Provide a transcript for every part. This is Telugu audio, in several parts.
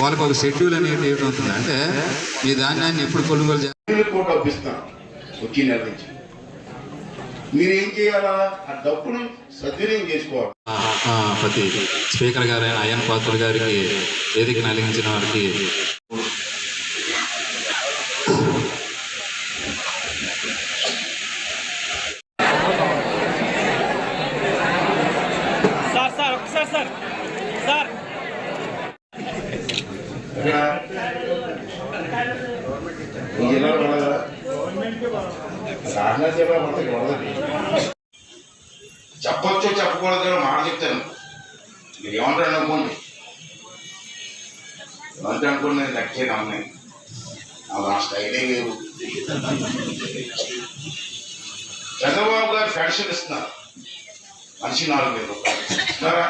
వాళ్ళకి ఒక షెడ్యూల్ అనేది ఏమవుతుంది అంటే ఈ ధాన్యాన్ని ఎప్పుడు కొనుగోలు వచ్చి నెల నుంచి. మీరేం చేయాలా? ఆ డబ్బును సద్వినియోగం చేసుకోవాలి. ఆ, ప్రతి స్పీకర్ గారైన అయ్యన్ పాత్రుడు గారికి వేదికను అలిగించిన వారికి సార్ సార్ ఒకసారి సార్. సార్ ఈ జిల్లాలో పడదా కాకినాడ జిల్లా పడతాయి పడదండి చెప్పొచ్చు చెప్పకూడదు కానీ మాట చెప్తాను. మీరు ఏమంటారు అనుకోండి ఏమంటే అనుకోండి నేను లెక్కే నమ్మాయి నా స్టైలే లేవు చంద్రబాబు గారు పెన్షన్ ఇస్తున్నారు. మనిషి నాలుగు వేల రూపాయలు.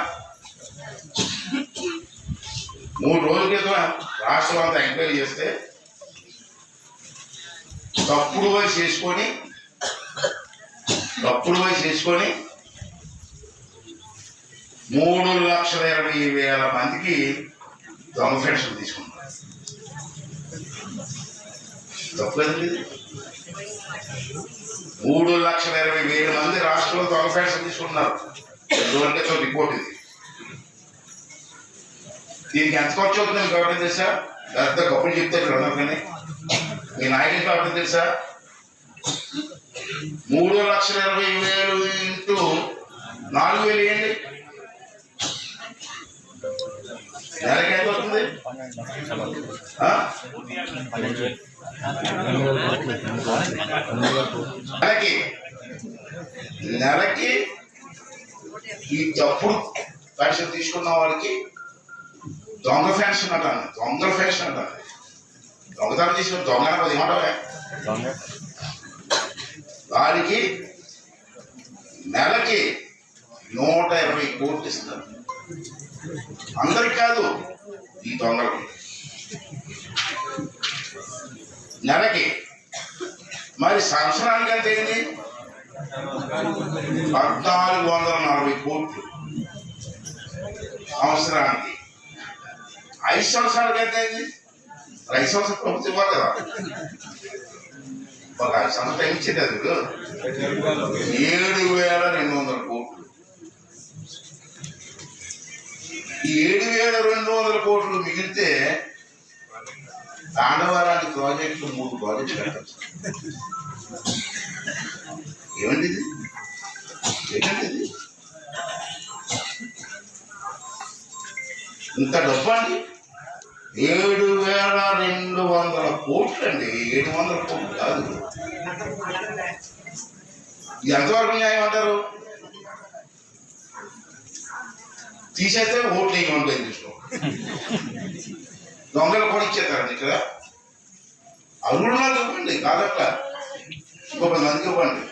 మూడు రోజుల క్రితం రాష్ట్రం అంతా ఎంక్వైరీ చేస్తే తప్పుడు వయసు చేసుకొని తప్పుడు వయసు చేసుకొని మూడు లక్షల ఇరవై వేల మందికి దొంగ పెన్షన్ తీసుకున్నారు తప్పు మూడు లక్షల ఇరవై వేల మంది రాష్ట్రంలో దొంగ పెన్షన్ తీసుకున్నారు రిపోర్ట్ ఇది. దీనికి ఎంత ఖర్చు అవుతుంది మీకు తెలుసా? పెద్ద గొప్పలు చెప్తారు అందరూ కానీ. మీ నాయకుడికి ఎవరైనా తెలుసా? మూడు లక్షల ఇరవై వేలు ఇంటూ నాలుగు వేలు వేయండి నెలకి ఎంత వస్తుంది? నెలకి. నెలకి ఈ తప్పుడు పెన్షన్ తీసుకున్న వాళ్ళకి దొంగ ఫ్యాషన్ అంటాను దొంగ ఫ్యాషన్ అంటాను దొంగతనం తీసుకుని దొంగ అనబోదు ఏమంటావే వారికి నెలకి నూట ఇరవై కోట్లు ఇస్తారు. అందరికి కాదు ఈ దొంగలకి. నెలకి. మరి సంవత్సరానికి ఎంత అయింది? పద్నాలుగు వందల నలభై కోట్లు. సంవత్సరానికి. ఐదు సంవత్సరాలకి కంటే ఐదు సంవత్సరాలు ప్రభుత్వం ఇవ్వాలి కదా ఒక ఐదు సంవత్సరాలు ఇచ్చేది అది. ఏడు వేల రెండు వందల కోట్లు. ఈ ఏడు వేల రెండు వందల కోట్లు మిగిలితే తాండవాలాంటి ప్రాజెక్టులు మూడు ప్రాజెక్టులు కట్టచ్చు ఏమండి ఇది? ఏంటండి ఇంత డబ్బు అండి? ఏడు వేల రెండు వందల కోట్లు అండి ఏడు వందల కోట్లు కాదు. ఎంతవరకు న్యాయం అంటారు? తీసేస్తే ఓట్లు వేయమంటారు తీసుకో దొంగలు కూడా ఇచ్చేస్తారండి ఇక్కడ అవి ఇవ్వండి కాదట్లా. ఇంకొక మందికి ఇవ్వండి.